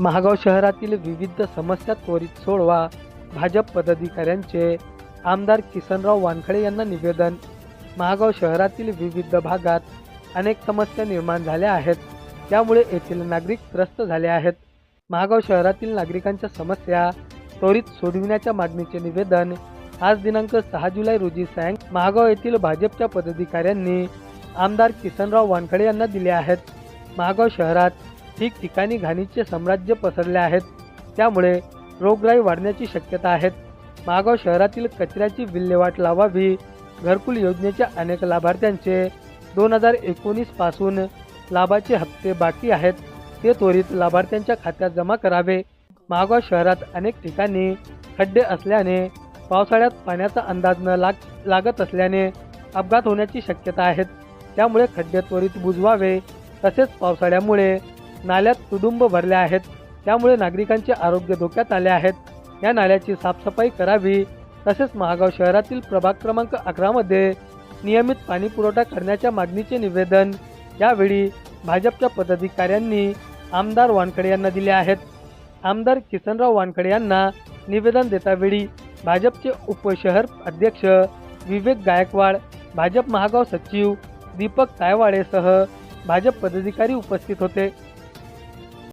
महागाव शहरातील विविध समस्या त्वरित सोडवा भाजप पदाधिकाऱ्यांचे आमदार किसनराव वानखडे यांना निवेदन. महागाव शहरातील विविध भागात अनेक समस्या निर्माण झाल्या आहेत त्यामुळे येथील नागरिक त्रस्त झाले आहेत. महागाव शहरातील नागरिकांच्या समस्या त्वरित सोडविण्याच्या मागणीचे निवेदन आज दिनांक सहा जुलै रोजी सायं महागाव येथील भाजपच्या पदाधिकाऱ्यांनी आमदार किसनराव वानखडे यांना दिले आहेत. महागाव शहरात ठिकठिकाणी घाणीचे साम्राज्य पसरले आहेत. त्यामुळे रोगराई वाढण्याची शक्यता आहेत. मागाव शहरातील कचऱ्याची विल्हेवाट लावावी. घरकुल योजनेच्या अनेक लाभार्थ्यांचे दोन हजार एकोणीसपासून लाभाचे हप्ते बाकी आहेत. ते त्वरित लाभार्थ्यांच्या खात्यात जमा करावे. महागाव शहरात अनेक ठिकाणी खड्डे असल्याने पावसाळ्यात पाण्याचा अंदाज न लाग लागत असल्याने अपघात होण्याची शक्यता आहेत. त्यामुळे खड्डे त्वरित बुजवावे. तसेच पावसाळ्यामुळे नाल्यात तुडुंब भरले आहेत. त्यामुळे नागरिकांचे आरोग्य धोक्यात आले आहेत. या नाल्याची साफसफाई करावी. तसेच महागाव शहरातील प्रभाग क्रमांक अकरामध्ये नियमित पाणी पुरवठा करण्याच्या मागणीचे निवेदन यावेळी भाजपच्या पदाधिकाऱ्यांनी आमदार वानखडे यांना दिले आहेत. आमदार किसनराव वानखडे यांना निवेदन देतावेळी भाजपचे उपशहर अध्यक्ष विवेक गायकवाड भाजप महागाव सचिव दीपक तायवाडेसह भाजप पदाधिकारी उपस्थित होते.